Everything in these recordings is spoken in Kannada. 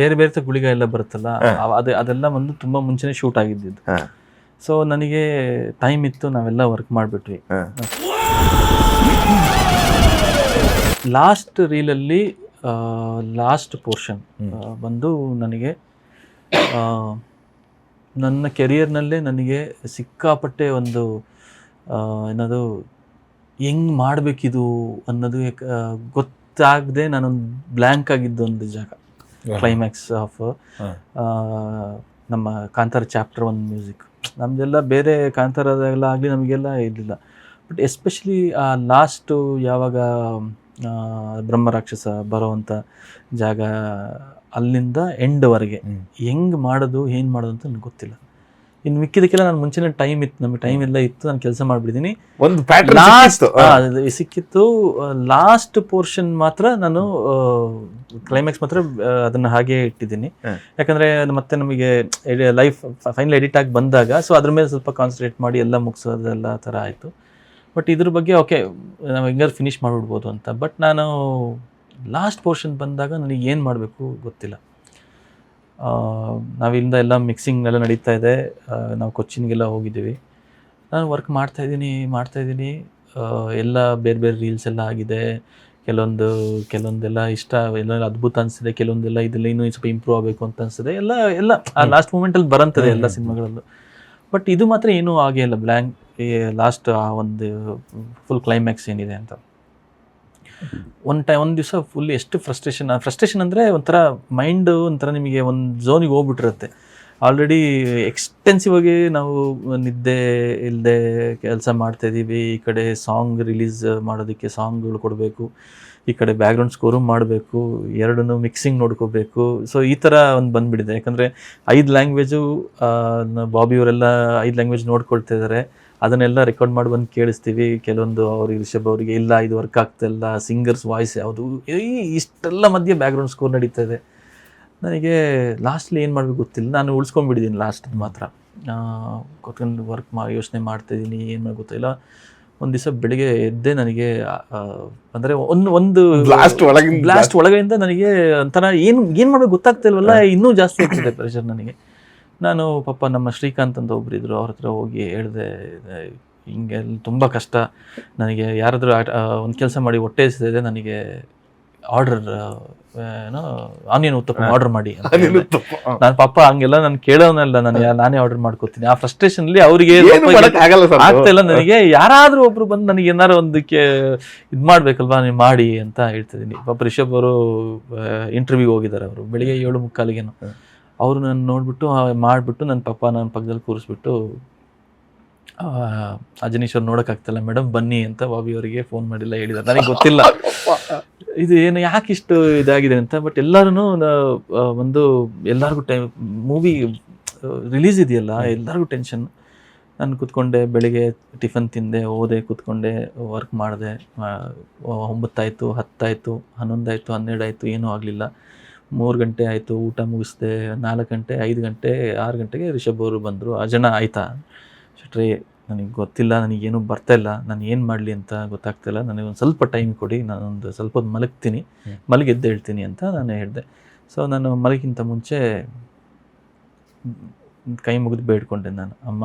ಬೇರೆ ಬೇರೆ ಗುಳಿಗೆ ಎಲ್ಲ ಬರುತ್ತಲ್ಲ ಅದು ಅದೇ ಅದೆಲ್ಲ ಒಂದು ತುಂಬಾ ಮುಂಚೆನೆ ಶೂಟ್ ಆಗಿದ್ದಿದ್ದು. ಸೊ ನನಗೆ ಟೈಮ್ ಇತ್ತು ನಾವೆಲ್ಲ ವರ್ಕ್ ಮಾಡಿಬಿಟ್ವಿ. ಲಾಸ್ಟ್ ರೀಲಲ್ಲಿ ಲಾಸ್ಟ್ ಪೋರ್ಷನ್ ಬಂದು ನನಗೆ ನನ್ನ ಕೆರಿಯರ್ನಲ್ಲೇ ನನಗೆ ಸಿಕ್ಕಾಪಟ್ಟೆ ಒಂದು ಏನದು ಹೆಂಗ್ ಮಾಡಬೇಕಿದು ಅನ್ನೋದು ಗೊತ್ತಾಗದೆ ನಾನೊಂದು ಬ್ಲ್ಯಾಂಕ್ ಆಗಿದ್ದು ಒಂದು ಜಾಗ. ಕ್ಲೈಮ್ಯಾಕ್ಸ್ ಆಫ್ ನಮ್ಮ ಕಾಂತಾರ ಚಾಪ್ಟರ್ ಒನ್ ಮ್ಯೂಸಿಕ್ ನಮ್ದೆಲ್ಲ ಬೇರೆ ಕಾಂತಾರದೆಲ್ಲ ಆಗಲಿ ನಮಗೆಲ್ಲ ಇರಲಿಲ್ಲ ಬಟ್ ಎಸ್ಪೆಷಲಿ ಆ ಲಾಸ್ಟು ಯಾವಾಗ ಬ್ರಹ್ಮರಾಕ್ಷಸ ಬ್ರಹ್ಮ ರಾಕ್ಷಸ ಬರೋವಂಥ ಜಾಗ ಅಲ್ಲಿಂದ ಎಂಡ್ವರೆಗೆ ಹೆಂಗ್ ಮಾಡೋದು ಏನು ಮಾಡೋದು ಅಂತ ನನಗೆ ಗೊತ್ತಿಲ್ಲ. ಇನ್ನು ಮಿಕ್ಕಿದಕ್ಕೆಲ್ಲ ನಾನು ಮುಂಚೆನೇ ಟೈಮ್ ಇತ್ತು ನಮಗೆ ಟೈಮ್ ಎಲ್ಲ ಇತ್ತು ನಾನು ಕೆಲಸ ಮಾಡಿಬಿಟ್ಟಿದ್ದೀನಿ ಒಂದು ಲಾಸ್ಟ್ ಸಿಕ್ಕಿತ್ತು. ಲಾಸ್ಟ್ ಪೋರ್ಷನ್ ಮಾತ್ರ ನಾನು ಕ್ಲೈಮ್ಯಾಕ್ಸ್ ಮಾತ್ರ ಅದನ್ನ ಹಾಗೆ ಇಟ್ಟಿದ್ದೀನಿ. ಯಾಕಂದ್ರೆ ಮತ್ತೆ ನಮಗೆ ಲೈಫ್ ಫೈನಲ್ ಎಡಿಟ್ ಆಗಿ ಬಂದಾಗ ಸೊ ಅದ್ರ ಮೇಲೆ ಸ್ವಲ್ಪ ಕಾನ್ಸಂಟ್ರೇಟ್ ಮಾಡಿ ಎಲ್ಲ ಮುಗಿಸೋದೆಲ್ಲ ಥರ ಆಯಿತು. ಬಟ್ ಇದ್ರ ಬಗ್ಗೆ ಓಕೆ ನಾವು ಹೆಂಗಾದ್ರು ಫಿನಿಶ್ ಮಾಡಿಬಿಡ್ಬೋದು ಅಂತ. ಬಟ್ ನಾನು ಲಾಸ್ಟ್ ಪೋರ್ಷನ್ ಬಂದಾಗ ನನಗೆ ಏನು ಮಾಡಬೇಕು ಗೊತ್ತಿಲ್ಲ. ನಾವಿಲ್ಲಿಂದ ಎಲ್ಲ ಮಿಕ್ಸಿಂಗ್ ಎಲ್ಲ ನಡೀತಾ ಇದೆ. ನಾವು ಕೊಚ್ಚಿನ್ಗೆಲ್ಲ ಹೋಗಿದ್ದೀವಿ. ನಾನು ವರ್ಕ್ ಮಾಡ್ತಾ ಮಾಡ್ತಾಯಿದ್ದೀನಿ ಮಾಡ್ತಾ ಇದ್ದೀನಿ. ಆ, ಎಲ್ಲ ಬೇರೆ ಬೇರೆ ರೀಲ್ಸ್ ಎಲ್ಲ ಆಗಿದೆ. ಕೆಲವೊಂದು ಕೆಲವೊಂದೆಲ್ಲ ಇಷ್ಟ ಎಲ್ಲ ಅದ್ಭುತ ಅನಿಸಿದೆ. ಕೆಲವೊಂದೆಲ್ಲ ಇದೆಲ್ಲ ಇನ್ನೂ ಸ್ವಲ್ಪ ಇಂಪ್ರೂವ್ ಆಗಬೇಕು ಅಂತ ಅನಿಸಿದೆ. ಎಲ್ಲ ಎಲ್ಲ ಆ ಲಾಸ್ಟ್ ಮೂಮೆಂಟಲ್ಲಿ ಬರಂತದೆ ಎಲ್ಲ ಸಿನಿಮಾಗಳಲ್ಲೂ. ಬಟ್ ಇದು ಮಾತ್ರ ಏನೂ ಆಗೇ ಇಲ್ಲ. ಬ್ಲ್ಯಾಂಕ್ ಲಾಸ್ಟ್ ಆ ಒಂದು ಫುಲ್ ಕ್ಲೈಮ್ಯಾಕ್ಸ್ ಏನಿದೆ ಅಂತ. ಒಂದು ಟೈಮ್ ಒಂದು ದಿವಸ ಫುಲ್ ಎಷ್ಟು ಫ್ರಸ್ಟ್ರೇಷನ್ ಫ್ರಸ್ಟ್ರೇಷನ್ ಅಂದರೆ ಒಂಥರ ಮೈಂಡ್ ಒಂಥರ ನಿಮಗೆ ಒಂದು ಝೋನಿಗೆ ಹೋಗ್ಬಿಟ್ಟಿರುತ್ತೆ. ಆಲ್ರೆಡಿ ಎಕ್ಸ್ಟೆನ್ಸಿವ್ ಆಗಿ ನಾವು ನಿದ್ದೆ ಇಲ್ಲದೆ ಕೆಲಸ ಮಾಡ್ತಾ ಇದ್ದೀವಿ ಈ ಕಡೆ ಸಾಂಗ್ ರಿಲೀಸ್ ಮಾಡೋದಕ್ಕೆ ಸಾಂಗ್ಗಳು ಕೊಡಬೇಕು. ಈ ಕಡೆ ಬ್ಯಾಕ್ಗ್ರೌಂಡ್ ಸ್ಕೋರು ಮಾಡಬೇಕು. ಎರಡನ್ನೂ ಮಿಕ್ಸಿಂಗ್ ನೋಡ್ಕೋಬೇಕು. ಸೊ ಈ ಥರ ಒಂದು ಬಂದುಬಿಟ್ಟಿದೆ. ಯಾಕಂದರೆ ಐದು ಲ್ಯಾಂಗ್ವೇಜು ಬಾಬಿಯವರೆಲ್ಲ ಐದು ಲ್ಯಾಂಗ್ವೇಜ್ ನೋಡ್ಕೊಳ್ತಾ ಇದ್ದಾರೆ ಅದನ್ನೆಲ್ಲ ರೆಕಾರ್ಡ್ ಮಾಡಿ ಬಂದು ಕೇಳಿಸ್ತೀವಿ. ಕೆಲವೊಂದು ಅವ್ರಿಗೆ ರಿಷಬ್ ಅವರಿಗೆ ಇಲ್ಲ ಇದು ವರ್ಕ್ ಆಗ್ತಾಯಿಲ್ಲ ಸಿಂಗರ್ಸ್ ವಾಯ್ಸ್ ಯಾವುದು? ಈ ಇಷ್ಟೆಲ್ಲ ಮಧ್ಯೆ ಬ್ಯಾಕ್ಗ್ರೌಂಡ್ ಸ್ಕೋರ್ ನಡೀತಾ ಇದೆ. ನನಗೆ ಲಾಸ್ಟ್ಲಿ ಏನು ಮಾಡಬೇಕು ಗೊತ್ತಿಲ್ಲ. ನಾನು ಉಳಿಸ್ಕೊಂಡ್ಬಿಟ್ಟಿದ್ದೀನಿ ಲಾಸ್ಟ್ ಮಾತ್ರ. ಕೂತ್ಕೊಂಡು ವರ್ಕ್ ಮಾ ಯೋಚನೆ ಮಾಡ್ತಾಯಿದ್ದೀನಿ ಏನು ಮಾಡಿ ಗೊತ್ತಿಲ್ಲ. ಒಂದು ದಿವಸ ಬೆಳಿಗ್ಗೆ ಎದ್ದೆ ನನಗೆ ಅಂದರೆ ಒಂದು ಒಂದು ಲಾಸ್ಟ್ ಒಳಗಿಂದ. ಲಾಸ್ಟ್ ಒಳಗಿಂದ ನನಗೆ ಒಂಥರ ಏನು ಏನು ಮಾಡಬೇಕು ಗೊತ್ತಾಗ್ತಿಲ್ವಲ್ಲ ಇನ್ನೂ ಜಾಸ್ತಿ ಆಗ್ತಿದೆ ಪ್ರೆಷರ್ ನನಗೆ. ನಾನು ಪಾಪ ನಮ್ಮ ಶ್ರೀಕಾಂತ್ ಅಂತ ಒಬ್ರು ಇದ್ರು ಅವ್ರ ಹತ್ರ ಹೋಗಿ ಹೇಳಿದೆ ಹಿಂಗೆ ತುಂಬ ಕಷ್ಟ. ನನಗೆ ಯಾರಾದರೂ ಒಂದು ಕೆಲಸ ಮಾಡಿ ಹೊಟ್ಟೆ ಎಸಿದೆ ನನಗೆ ಆರ್ಡರ್ ಏನೋ ಆನಿಯನ್ ಉತ್ತಪ್ಪ ಆರ್ಡರ್ ಮಾಡಿ ನಾನು ಪಾಪ ಹಂಗೆಲ್ಲ ನಾನು ಕೇಳೋನಲ್ಲ ನಾನು ನಾನೇ ಆರ್ಡರ್ ಮಾಡ್ಕೋತೀನಿ. ಆ ಫ್ರಸ್ಟ್ರೇಷನ್ಲಿ ಅವರಿಗೆ ಆಗ್ತಾ ಇಲ್ಲ. ನನಗೆ ಯಾರಾದರೂ ಒಬ್ರು ಬಂದು ನನಗೆ ಏನಾರು ಒಂದಕ್ಕೆ ಇದು ಮಾಡ್ಬೇಕಲ್ವಾ ನೀವು ಮಾಡಿ ಅಂತ ಹೇಳ್ತಿದ್ದೀನಿ. ಪಾಪ ರಿಷಬ್ ಅವರು ಇಂಟರ್ವ್ಯೂ ಹೋಗಿದ್ದಾರೆ ಅವರು. ಬೆಳಿಗ್ಗೆ ಏಳು ಮುಕ್ಕಾಲಿಗೇನು. ಅವರು ನನ್ನ ನೋಡಿಬಿಟ್ಟು ಮಾಡಿಬಿಟ್ಟು ನನ್ನ ಪಪ್ಪ ನನ್ನ ಪಕ್ಕದಲ್ಲಿ ಕೂರಿಸ್ಬಿಟ್ಟು ಆ, ಅಜನೀಶ್ ಅವ್ರು ನೋಡೋಕ್ಕಾಗ್ತಿಲ್ಲ ಮೇಡಮ್ ಬನ್ನಿ ಅಂತ ಬಾಬಿ ಅವರಿಗೆ ಫೋನ್ ಮಾಡಿಲ್ಲ ಹೇಳಿದ್ದಾರೆ ನನಗೆ ಗೊತ್ತಿಲ್ಲ. ಇದು ಏನು ಯಾಕೆ ಇಷ್ಟು ಇದಾಗಿದೆ ಅಂತ ಬಟ್ ಎಲ್ಲರೂ ಒಂದು ಎಲ್ಲರಿಗೂ ಟೈಮ್ ಮೂವಿ ರಿಲೀಸ್ ಇದೆಯಲ್ಲ ಎಲ್ಲರಿಗೂ ಟೆನ್ಷನ್ ನಾನು ಕೂತ್ಕೊಂಡೆ ಬೆಳಿಗ್ಗೆ ಟಿಫನ್ ತಿಂದೆ ಓದೆ ಕೂತ್ಕೊಂಡೆ ವರ್ಕ್ ಮಾಡಿದೆ ಒಂಬತ್ತಾಯಿತು ಹತ್ತಾಯಿತು ಹನ್ನೊಂದಾಯಿತು ಹನ್ನೆರಡಾಯಿತು ಏನೂ ಆಗಲಿಲ್ಲ. ಮೂರು ಗಂಟೆ ಆಯಿತು ಊಟ ಮುಗಿಸ್ದೆ ನಾಲ್ಕು ಗಂಟೆ ಐದು ಗಂಟೆ ಆರು ಗಂಟೆಗೆ ರಿಷಬ್ ಅವರು ಬಂದರು. ಆ ಜನ ಆಯ್ತಾ? ಶೆಟ್ರಿ ನನಗೆ ಗೊತ್ತಿಲ್ಲ ನನಗೇನು ಬರ್ತಾ ಇಲ್ಲ ನಾನು ಏನು ಮಾಡಲಿ ಅಂತ ಗೊತ್ತಾಗ್ತಿಲ್ಲ ನನಗೆ ಒಂದು ಸ್ವಲ್ಪ ಟೈಮ್ ಕೊಡಿ ನಾನೊಂದು ಸ್ವಲ್ಪ ಹೊತ್ತು ಮಲಗ್ತೀನಿ. ಮಲಗೆದ್ದು ಹೇಳ್ತೀನಿ ಅಂತ ನಾನು ಹೇಳಿದೆ. ಸೊ ನಾನು ಮಲಗಿಂತ ಮುಂಚೆ ಕೈ ಮುಗಿದು ಬೇಡ್ಕೊಂಡೆ ನಾನು. ಅಮ್ಮ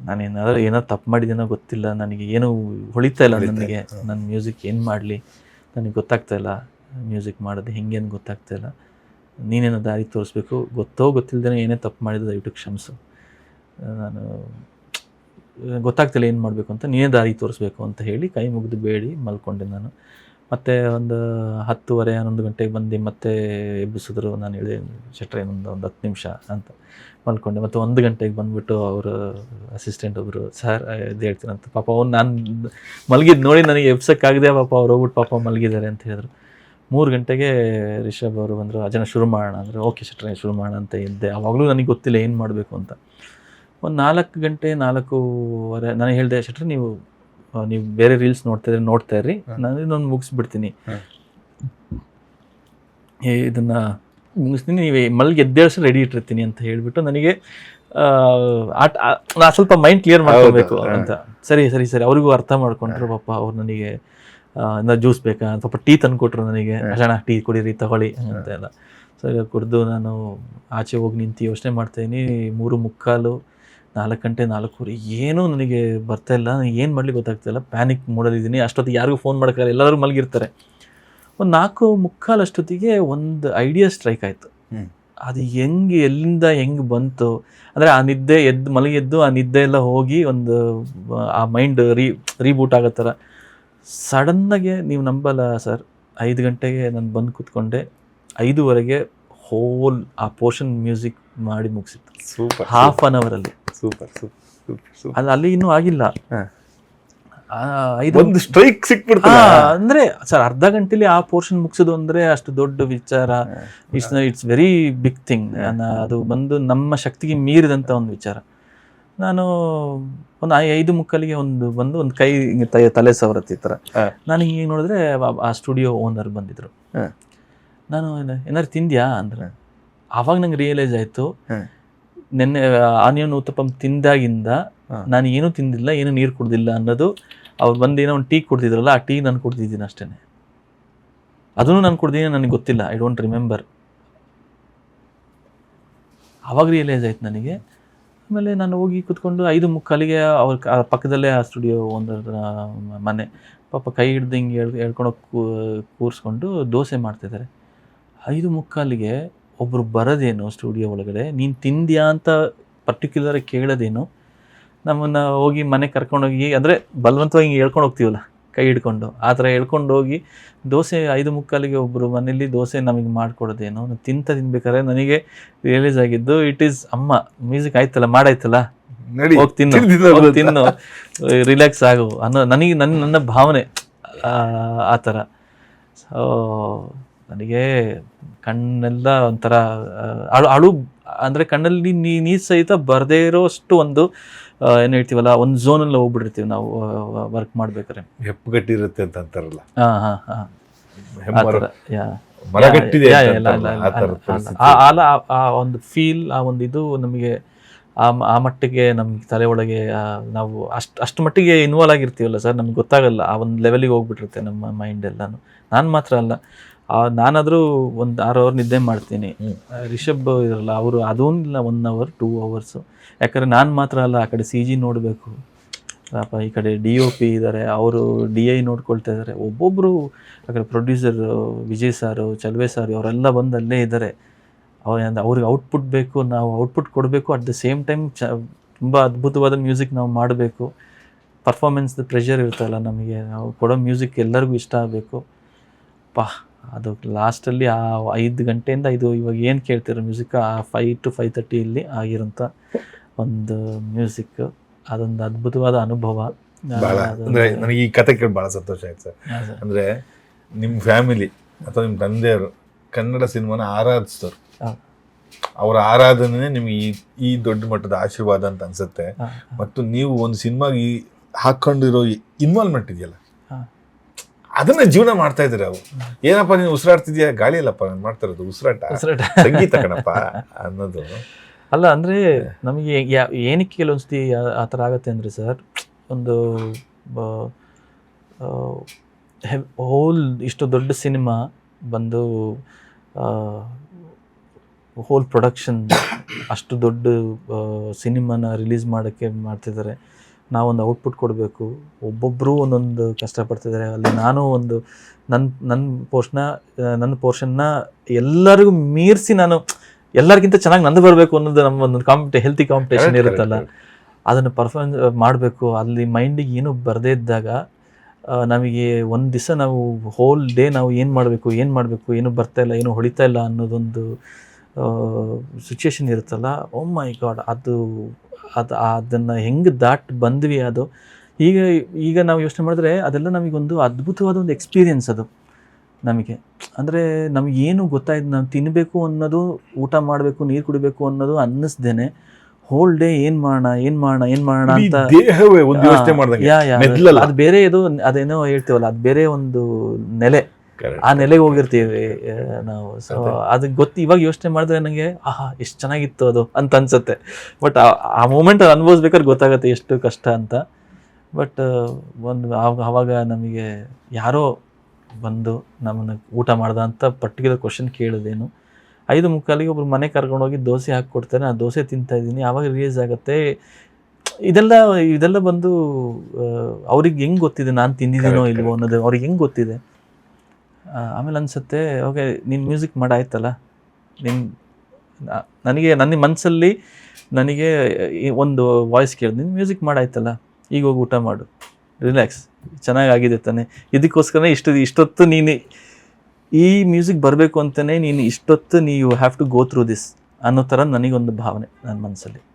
ನಾನು ಏನಾದರೂ ಏನಾದ್ರು ತಪ್ಪು ಮಾಡಿದ್ದೇನೋ ಗೊತ್ತಿಲ್ಲ ನನಗೆ ಏನು ಹೊಳಿತಾ ಇಲ್ಲ ನನಗೆ. ನನ್ನ ಮ್ಯೂಸಿಕ್ ಏನು ಮಾಡಲಿ? ನನಗೆ ಗೊತ್ತಾಗ್ತಾ ಇಲ್ಲ. ಮ್ಯೂಸಿಕ್ ಮಾಡೋದು ಹೆಂಗೇನು ಗೊತ್ತಾಗ್ತಾ ಇಲ್ಲ. ನೀನೇನೋ ದಾರಿ ತೋರಿಸ್ಬೇಕು. ಗೊತ್ತೋ ಗೊತ್ತಿಲ್ಲದೇ ಏನೇ ತಪ್ಪು ಮಾಡಿದ್ದು ದಯವಿಟ್ಟು ಕ್ಷಮಿಸು. ನಾನು ಗೊತ್ತಾಗ್ತಿಲ್ಲ ಏನು ಮಾಡಬೇಕು ಅಂತ. ನೀನೇ ದಾರಿ ತೋರಿಸ್ಬೇಕು ಅಂತ ಹೇಳಿ ಕೈ ಮುಗಿದು ಬೇಡಿ, ಮಲ್ಕೊಂಡೆ ನಾನು. ಮತ್ತೆ ಒಂದು ಹತ್ತುವರೆ, ಹನ್ನೊಂದು ಗಂಟೆಗೆ ಬಂದು ಮತ್ತೆ ಎಬ್ಬಿಸಿದ್ರು ನಾನು ಹೇಳಿ ಶೆಟ್ರೆ, ಒಂದು ಒಂದು ಹತ್ತು ನಿಮಿಷ ಅಂತ ಮಲ್ಕೊಂಡೆ. ಮತ್ತು ಒಂದು ಗಂಟೆಗೆ ಬಂದುಬಿಟ್ಟು ಅವರು ಅಸಿಸ್ಟೆಂಟ್ ಒಬ್ಬರು ಸರ್, ಇದು ಹೇಳ್ತೀನಿ ಅಂತ. ಪಾಪ ಅವ್ನು ನಾನು ಮಲಗಿದ್ದು ನೋಡಿ ನನಗೆ ಎಬ್ಸೋಕ್ಕಾಗದೆ ಪಾಪ ಅವ್ರು ಹೋಗ್ಬಿಟ್ಟು ಪಾಪ ಮಲಗಿದ್ದಾರೆ ಅಂತ ಹೇಳಿದ್ರು. ಮೂರು ಗಂಟೆಗೆ ರಿಷಬ್ ಅವರು ಬಂದರು ಅಜನ ಶುರು ಮಾಡೋಣ ಅಂದರೆ ಓಕೆ ಶೆಟ್ರೆ ಶುರು ಮಾಡೋಣ ಅಂತ ಇದ್ದೆ ಆವಾಗಲೂ ನನಗೆ ಗೊತ್ತಿಲ್ಲ ಏನು ಮಾಡಬೇಕು ಅಂತ. ಒಂದು ನಾಲ್ಕು ಗಂಟೆ ನಾಲ್ಕೂವರೆ ನಾನು ಹೇಳಿದೆ ಶೆಟ್ರೆ ನೀವು ನೀವು ಬೇರೆ ರೀಲ್ಸ್ ನೋಡ್ತಾ ಇದ್ರೆ ನೋಡ್ತಾ ಇರ್ರಿ ನಾನು ಇದನ್ನು ಮುಗಿಸ್ಬಿಡ್ತೀನಿ. ಇದನ್ನು ಮುಗಿಸ್ತೀನಿ ನೀವು ಮಲ್ಗೆ ಎದ್ದೇಳಿಸಿ ರೆಡಿ ಇಟ್ಟಿರ್ತೀನಿ ಅಂತ ಹೇಳಿಬಿಟ್ಟು ನನಗೆ ಆಟ ನಾ ಸ್ವಲ್ಪ ಮೈಂಡ್ ಕ್ಲಿಯರ್ ಮಾಡ್ಕೊಬೇಕು ಅಂತ. ಸರಿ ಸರಿ ಸರಿ ಅವ್ರಿಗೂ ಅರ್ಥ ಮಾಡ್ಕೊಂಡ್ರು ಪಾಪ ಅವ್ರು ನನಗೆ ಜ್ಯೂಸ್ ಬೇಕಾ? ಸ್ವಲ್ಪ ಟೀ ತಂದು ಕೊಟ್ರು ನನಗೆ. ಹ. ಟೀ ಕುಡೀರಿ ತಗೊಳ್ಳಿ ಅಂತ ಎಲ್ಲ ಸರಿ ಕುಡಿದು ನಾನು ಆಚೆ ಹೋಗಿ ನಿಂತು ಯೋಚನೆ ಮಾಡ್ತಾಯಿನಿ ಮೂರು ಮುಕ್ಕಾಲು ನಾಲ್ಕು ಗಂಟೆ ನಾಲ್ಕೂವರೆ ಏನೂ ನನಗೆ ಬರ್ತಾ ಇಲ್ಲ. ನನಗೆ ಏನು ಮಾಡ್ಲಿಕ್ಕೆ ಗೊತ್ತಾಗ್ತಿಲ್ಲ ಪ್ಯಾನಿಕ್ ಮೂಡಲಿದ್ದೀನಿ ಅಷ್ಟೊತ್ತಿಗೆ ಯಾರಿಗೂ ಫೋನ್ ಮಾಡೋಕ್ಕಾಗಲ್ಲ ಎಲ್ಲರೂ ಮಲಗಿರ್ತಾರೆ. ಒಂದು ನಾಲ್ಕು ಮುಕ್ಕಾಲು ಅಷ್ಟೊತ್ತಿಗೆ ಒಂದು ಐಡಿಯಾ ಸ್ಟ್ರೈಕ್ ಆಯಿತು. ಅದು ಅದು ಹೆಂಗೆ ಎಲ್ಲಿಂದ ಹೆಂಗೆ ಬಂತು? ಅಂದರೆ ಆ ನಿದ್ದೆ ಎದ್ದು ಮಲಗಿ ಎದ್ದು ಆ ನಿದ್ದೆ ಎಲ್ಲ ಹೋಗಿ ಒಂದು ಆ ಮೈಂಡ್ ರೀ ರೀಬೂಟ್ ಆಗೋ ಥರ. ಸಡನ್ನಾಗೆ ನೀವು ನಂಬಲ್ಲ ಸರ್. ಐದು ಗಂಟೆಗೆ ನಾನು ಬಂದು ಕೂತ್ಕೊಂಡೆ. ಐದುವರೆಗೆ ಹೋಲ್ ಆ ಪೋರ್ಷನ್ ಮ್ಯೂಸಿಕ್ ಮಾಡಿ ಮುಗಿಸಿತ್ತು. ಸೂಪರ್ ಹಾಫ್ ಅನ್ ಅವರಲ್ಲಿ ಸೂಪರ್ ಸೂಪರ್ ಅದು ಅಲ್ಲಿ ಇನ್ನೂ ಆಗಿಲ್ಲ. ಒಂದು ಸ್ಟ್ರೈಕ್ ಸಿಕ್ಬಿಡ್ತು ಅಂದ್ರೆ ಸರ್ ಅರ್ಧ ಗಂಟೆಲಿ ಆ ಪೋರ್ಷನ್ ಮುಗಿಸೋದು ಅಂದ್ರೆ ಅಷ್ಟು ದೊಡ್ಡ ವಿಚಾರ. It's it's very big thing ಅದು ಬಂದು ನಮ್ಮ ಶಕ್ತಿಗೆ ಮೀರಿದಂತ ಒಂದು ವಿಚಾರ. ನಾನು ಒಂದು ಐದು ಮುಕ್ಕಲಿಗೆ ಒಂದು ಬಂದು ಒಂದು ಕೈ ಹಿಂಗೆ ತಲೆ ಸವರತ್ತಿ ಈ ಥರ. ನಾನು ಹಿಂಗೆ ನೋಡಿದ್ರೆ ಆ- ಸ್ಟುಡಿಯೋ ಓನರ್ ಬಂದಿದ್ರು. ನಾನು ಏನ- ಏನಾದ್ರು ತಿಂದ್ಯಾ ಅಂದ್ರೆ ಆವಾಗ ನಂಗೆ ರಿಯಲೈಸ್ ಆಯಿತು ನಿನ್ನೆ ಆನಿಯನ್ ಉತ್ತಪಂ ತಿಂದಾಗಿಂದ ನಾನು ಏನೂ ತಿಂದಿಲ್ಲ ಏನು ನೀರು ಕುಡ್ದಿಲ್ಲ ಅನ್ನೋದು ಅವ್ರು ಬಂದು ಏನೋ ಒಂದು ಟೀ ಕುಡ್ದಿದ್ರಲ್ಲ ಆ ಟೀ ನಾನು ಕುಡ್ದಿದ್ದೀನಿ ಅಷ್ಟೇ ಅದನ್ನು ನಾನು ಕುಡ್ದೀನಿ ನನಗೆ ಗೊತ್ತಿಲ್ಲ ಐ ಡೋಂಟ್ ರಿಮೆಂಬರ್ ಆವಾಗ ರಿಯಲೈಸ್ ಆಯ್ತು ನನಗೆ ಆಮೇಲೆ ನಾನು ಹೋಗಿ ಕುತ್ಕೊಂಡು ಐದು ಮುಕ್ಕಾಲಿಗೆ ಅವ್ರ ಪಕ್ಕದಲ್ಲೇ ಆ ಸ್ಟುಡಿಯೋ ಒಂದು ಮನೆ, ಪಾಪ ಕೈ ಹಿಡ್ದು ಹಿಂಗೆ ಹೇಳ್, ಹೇಳ್ಕೊಂಡು ಕೂರಿಸ್ಕೊಂಡು ದೋಸೆ ಮಾಡ್ತಿದ್ದಾರೆ ಐದು ಮುಕ್ಕಾಲಿಗೆ ಒಬ್ಬರು ಬರೋದೇನು ಸ್ಟುಡಿಯೋ ಒಳಗಡೆ? ನೀನು ತಿಂದ್ಯಾ ಅಂತ ಪರ್ಟಿಕ್ಯುಲರ್ ಕೇಳೋದೇನು? ನಮ್ಮನ್ನು ಹೋಗಿ ಮನೆ ಕರ್ಕೊಂಡೋಗಿ, ಅಂದರೆ ಬಲವಂತವಾಗಿ ಹೇಳ್ಕೊಂಡು ಹೋಗ್ತೀವಲ್ಲ? ಕೈ ಹಿಡ್ಕೊಂಡು. ಆ ಥರ ಹೇಳ್ಕೊಂಡು ಹೋಗಿ ದೋಸೆ ಐದು ಮುಕ್ಕಾಲಿಗೆ ಒಬ್ಬರು ಮನೇಲಿ ದೋಸೆ ನಮಗೆ ಮಾಡಿಕೊಡೋದೇನು? ತಿಂತ ತಿನ್ಬೇಕಾದ್ರೆ ನನಗೆ ರಿಯಲೈಸ್ ಆಗಿದ್ದು ಇಟ್ ಈಸ್ ಅಮ್ಮ ಮ್ಯೂಸಿಕ್ ಆಯ್ತಲ್ಲ ಮಾಡಾಯ್ತಲ್ಲ? ಹೋಗಿ ತಿನ್ನು. ತಿನ್ನು. ರಿಲ್ಯಾಕ್ಸ್ ಆಗು. ಅನ್ನೋ ನನಗೆ ನನ್ನ ನನ್ನ ಭಾವನೆ ಆ, ಥರ. ಸೊ ನನಗೆ ಕಣ್ಣೆಲ್ಲ ಒಂಥರ ಅಳು ಅಳು ಅಂದರೆ ಕಣ್ಣಲ್ಲಿ ನೀ ನೀರು ಸಹಿತ ಬರದೇ ಇರೋಷ್ಟು ಒಂದು ಏನು ಹೇಳ್ತೀವಲ್ಲ ಒಂದು ಝೋನಲ್ಲಿ ಹೋಗ್ಬಿಟ್ಟಿರ್ತೀವಿ ನಾವು ವರ್ಕ್ ಮಾಡ್ಬೇಕಾದ್ರೆ. ಹೆಪ್ಪುಗಟ್ಟಿರುತ್ತೆ ಅಂತ ಅಂತಾರಲ್ಲ. ಹಾಂ ಹಾಂ ಹಾಂ. ಆ ಒಂದು ಫೀಲ್ ಆ ಒಂದು ಇದು ನಮಗೆ ಆ ಮಟ್ಟಿಗೆ ನಮ್ಗೆ ತಲೆ ಒಳಗೆ ನಾವು ಅಷ್ಟು ಅಷ್ಟು ಮಟ್ಟಿಗೆ ಇನ್ವಾಲ್ವ್ ಆಗಿರ್ತೀವಲ್ಲ ಸರ್ ನಮ್ಗೆ ಗೊತ್ತಾಗಲ್ಲ ಆ ಒಂದು ಲೆವೆಲಿಗೆ ಹೋಗ್ಬಿಟ್ಟಿರುತ್ತೆ ನಮ್ಮ ಮೈಂಡ್ ಎಲ್ಲಾನು. ನಾನು ಮಾತ್ರ ಅಲ್ಲ. ನಾನಾದರೂ ಒಂದು ಆರು ಅವರ್ ನಿದ್ದೆ ಮಾಡ್ತೀನಿ. ರಿಷಬ್ ಇರಲ್ಲ ಅವರು ಅದೂ ಇಲ್ಲ ಒನ್ ಅವರ್ ಟೂ ಅವರ್ಸು ಯಾಕಂದರೆ ನಾನು ಮಾತ್ರ ಅಲ್ಲ ಆ ಕಡೆ ಸಿ ಜಿ ನೋಡಬೇಕು. ಪಾಪ ಈ ಕಡೆ ಡಿ ಒ ಪಿ ಇದ್ದಾರೆ ಅವರು ಡಿ ಐ ನೋಡ್ಕೊಳ್ತಾ ಇದ್ದಾರೆ ಒಬ್ಬೊಬ್ಬರು ಆ ಕಡೆ ಪ್ರೊಡ್ಯೂಸರ್ ವಿಜಯ್ ಸಾರು ಚಲ್ವೆ ಸಾರು ಅವರೆಲ್ಲ ಬಂದು ಅಲ್ಲೇ ಇದ್ದಾರೆ ಅವ್ರ ಅವ್ರಿಗೆ ಔಟ್ಪುಟ್ ಬೇಕು ನಾವು ಔಟ್ಪುಟ್ ಕೊಡಬೇಕು. ಅಟ್ ದ ಸೇಮ್ ಟೈಮ್ ಚ ತುಂಬ ಅದ್ಭುತವಾದ ಮ್ಯೂಸಿಕ್ ನಾವು ಮಾಡಬೇಕು. ಪರ್ಫಾರ್ಮೆನ್ಸ್ದು ಪ್ರೆಷರ್ ಇರ್ತಲ್ಲ ನಮಗೆ ನಾವು ಕೊಡೋ ಮ್ಯೂಸಿಕ್ ಎಲ್ಲರಿಗೂ ಇಷ್ಟ ಆಗಬೇಕು. ಪಾ ಅದು ಲಾಸ್ಟಲ್ಲಿ ಆ ಐದು ಗಂಟೆಯಿಂದ ಇದು ಇವಾಗ ಏನು ಕೇಳ್ತಿರೋ ಮ್ಯೂಸಿಕ್ ಆ ಫೈವ್ ಟು ಫೈವ್ ತರ್ಟಿಯಲ್ಲಿ ಆಗಿರೋಂಥ ಒಂದು ಮ್ಯೂಸಿಕ್ ಅದೊಂದು ಅದ್ಭುತವಾದ ಅನುಭವ. ಅಂದರೆ ಅದು- ಅಂದ್ರೆ ನನಗೆ ಈ ಕತೆ ಕೇಳಿ ಭಾಳ ಸಂತೋಷ ಆಯ್ತು ಸರ್. ಅಂದರೆ ನಿಮ್ಮ ಫ್ಯಾಮಿಲಿ ಅಥವಾ ನಿಮ್ಮ ತಂದೆಯವರು ಕನ್ನಡ ಸಿನಿಮಾನ ಆರಾಧಿಸ್ತಾರೆ. ಅವರ ಆರಾಧನೆ ನಿಮಗೆ ಈ ಈ ದೊಡ್ಡ ಮಟ್ಟದ ಆಶೀರ್ವಾದ ಅಂತ ಅನ್ಸುತ್ತೆ. ಮತ್ತು ನೀವು ಒಂದು ಸಿನಿಮಾಗೆ ಹಾಕೊಂಡಿರೋ ಇನ್ವಾಲ್ವ್ಮೆಂಟ್ ಇದೆಯಲ್ಲ. ಅದನ್ನ ಜೀವನ ಮಾಡ್ತಾ ಇದ್ರೆ ಅವು ಏನಪ್ಪ ನೀನು ಉಸಿರಾಡ್ತಿದ್ಯಾ? ಗಾಳಿ ಇಲ್ಲಪ್ಪ ನಾನು ಮಾಡ್ತಾ ಇರೋದು ಉಸಿರಾಟ. ಉಸಿರಾಟ. ಸಂಗೀತ ಕಣಪ್ಪ ಅನ್ನೋದು. ಅಲ್ಲ ಅಂದ್ರೆ ನಮಗೆ ಏನಕ್ಕೆ ಕೆಲವೊಂದ್ಸತಿ ಆ- ಥರ ಆಗತ್ತೆ ಅಂದರೆ ಸರ್ ಒಂದು ಹೋಲ್ ಇಷ್ಟು ದೊಡ್ಡ ಸಿನಿಮಾ ಬಂದು ಹೋಲ್ ಪ್ರೊಡಕ್ಷನ್ ಅಷ್ಟು ದೊಡ್ಡ ಸಿನಿಮಾನ ರಿಲೀಸ್ ಮಾಡೋಕ್ಕೆ ಮಾಡ್ತಿದ್ದಾರೆ. ನಾವೊಂದು ಔಟ್ಪುಟ್ ಕೊಡಬೇಕು. ಒಬ್ಬೊಬ್ಬರು ಒಂದೊಂದು ಕಷ್ಟಪಡ್ತಿದ್ದಾರೆ ಅಲ್ಲಿ ನಾನು ಒಂದು ನನ್ನ ನನ್ನ ಪೋರ್ಷನ್ನ ನನ್ನ ಪೋರ್ಷನ್ನ ಎಲ್ಲರಿಗೂ ಮೀರಿಸಿ ನಾನು ಎಲ್ಲರಿಗಿಂತ ಚೆನ್ನಾಗಿ ನಂದು ಬರಬೇಕು ಅನ್ನೋದು ನಮ್ಮ ಒಂದು ಕಾಂಪಿಟೇ ಹೆಲ್ತಿ ಕಾಂಪಿಟೇಷನ್ ಇರುತ್ತಲ್ಲ. ಅದನ್ನು ಪರ್ಫಾರ್ಮೆನ್ಸ್ ಮಾಡಬೇಕು. ಅಲ್ಲಿ ಮೈಂಡಿಗೆ ಏನು ಬರದೇ ಇದ್ದಾಗ ನಮಗೆ ಒಂದು ದಿವಸ ನಾವು ಹೋಲ್ ಡೇ ನಾವು ಏನು ಮಾಡಬೇಕು ಏನು ಮಾಡಬೇಕು ಏನು ಬರ್ತಾ ಇಲ್ಲ ಏನು ಹೊಳಿತಾ ಇಲ್ಲ ಅನ್ನೋದೊಂದು ಸಿಚುವೇಶನ್ ಇರುತ್ತಲ್ಲ? ಓ ಮೈ ಗಾಡ್ ಅದು ಅದು ಅದನ್ನು ಹೆಂಗೆ ದಾಟ್ ಬಂದ್ವಿ ಅದು? ಈಗ ಈಗ ನಾವು ಯೋಚನೆ ಮಾಡಿದ್ರೆ ಅದೆಲ್ಲ ನಮಗೊಂದು ಅದ್ಭುತವಾದ ಒಂದು ಎಕ್ಸ್ಪೀರಿಯನ್ಸ್ ಅದು ನಮಗೆ. ಅಂದರೆ ನಮಗೇನು ಗೊತ್ತಾಯ್ತು ನಾವು ತಿನ್ನಬೇಕು ಅನ್ನೋದು ಊಟ ಮಾಡಬೇಕು ನೀರು ಕುಡಿಬೇಕು ಅನ್ನೋದು ಅನ್ನಿಸ್ದೇನೆ. ಹೋಲ್ ಡೇ ಏನು ಮಾಡೋಣ ಏನು ಮಾಡೋಣ ಏನು ಮಾಡೋಣ ಅಂತ ದೇಹವೇ ಒಂದು ಯೋಚನೆ ಮಾಡಿದಂಗೆ. ಯಾ ಯಾ. ಮೆದ್ಲಲ್ಲ. ಅದು ಬೇರೆ ಇದು ಅದೇನೋ ಹೇಳ್ತೀವಲ್ಲ ಅದು ಬೇರೆ ಒಂದು ನೆಲೆ. ಆ ನೆಲೆಗೆ ಹೋಗಿರ್ತೀವಿ ನಾವು. ಸೊ ಅದೇ. ಅದಕ್ಕೆ ಗೊತ್ತು ಇವಾಗ ಯೋಚನೆ ಮಾಡಿದ್ರೆ ನನಗೆ ಆಹಾ ಎಷ್ಟು ಚೆನ್ನಾಗಿತ್ತು ಅದು ಅಂತ ಅನ್ಸುತ್ತೆ. ಬಟ್ ಆ ಮೂಮೆಂಟ್ ಅನುಭವಿಸ್ಬೇಕಾದ್ರೆ ಗೊತ್ತಾಗುತ್ತೆ ಎಷ್ಟು ಕಷ್ಟ ಅಂತ. ಬಟ್ ಒಂದು ಆವಾಗ ಆವಾಗ ನಮಗೆ ಯಾರೋ ಬಂದು ನಮ್ಮನ್ನು ಊಟ ಮಾಡ್ದ ಅಂತ ಪರ್ಟಿಕ್ಯುಲರ್ ಕ್ವಶನ್ ಕೇಳಿದೇನು. ಐದು ಮುಕ್ಕಾಲಿಗೆ ಒಬ್ರು ಮನೆ ಕರ್ಕೊಂಡೋಗಿ ದೋಸೆ ಹಾಕ್ಕೊಡ್ತಾರೆ ನಾನು ದೋಸೆ ತಿಂತಾ ಇದ್ದೀನಿ ಆವಾಗ ರಿಲೀಸ್ ಆಗುತ್ತೆ ಇದೆಲ್ಲ ಇದೆಲ್ಲ ಬಂದು ಅವ್ರಿಗೆ ಹೆಂಗೆ ಗೊತ್ತಿದೆ ನಾನು ತಿಂದಿದ್ದೀನೋ ಇಲ್ವೋ ಅನ್ನೋದು ಅವ್ರಿಗೆ ಹೆಂಗೆ ಗೊತ್ತಿದೆ? ಆಮೇಲೆ ಅನಿಸುತ್ತೆ, ಓಕೆ, ನೀನು ಮ್ಯೂಸಿಕ್ ಮಾಡಾಯ್ತಲ್ಲ? ನಿನ್ನ ನನಗೆ ನನ್ನ ಮನಸ್ಸಲ್ಲಿ ನನಗೆ ಒಂದು ವಾಯ್ಸ್ ಕೇಳಿದೆ ನೀನು ಮ್ಯೂಸಿಕ್ ಮಾಡಾಯ್ತಲ್ಲ? ಈಗ ಹೋಗಿ ಊಟ ಮಾಡು. ರಿಲ್ಯಾಕ್ಸ್ ಚೆನ್ನಾಗಾಗಿದೆ ತಾನೆ. ಇದಕ್ಕೋಸ್ಕರನೇ ಇಷ್ಟು, ಇಷ್ಟೊತ್ತು ನೀನು, ಈ ಮ್ಯೂಸಿಕ್ ಬರಬೇಕು ಅಂತಲೇ ನೀನು ಇಷ್ಟೊತ್ತು ನೀವು have to go through this ಅನ್ನೋ ಥರ ನನಗೊಂದು ಭಾವನೆ ನನ್ನ ಮನಸ್ಸಲ್ಲಿ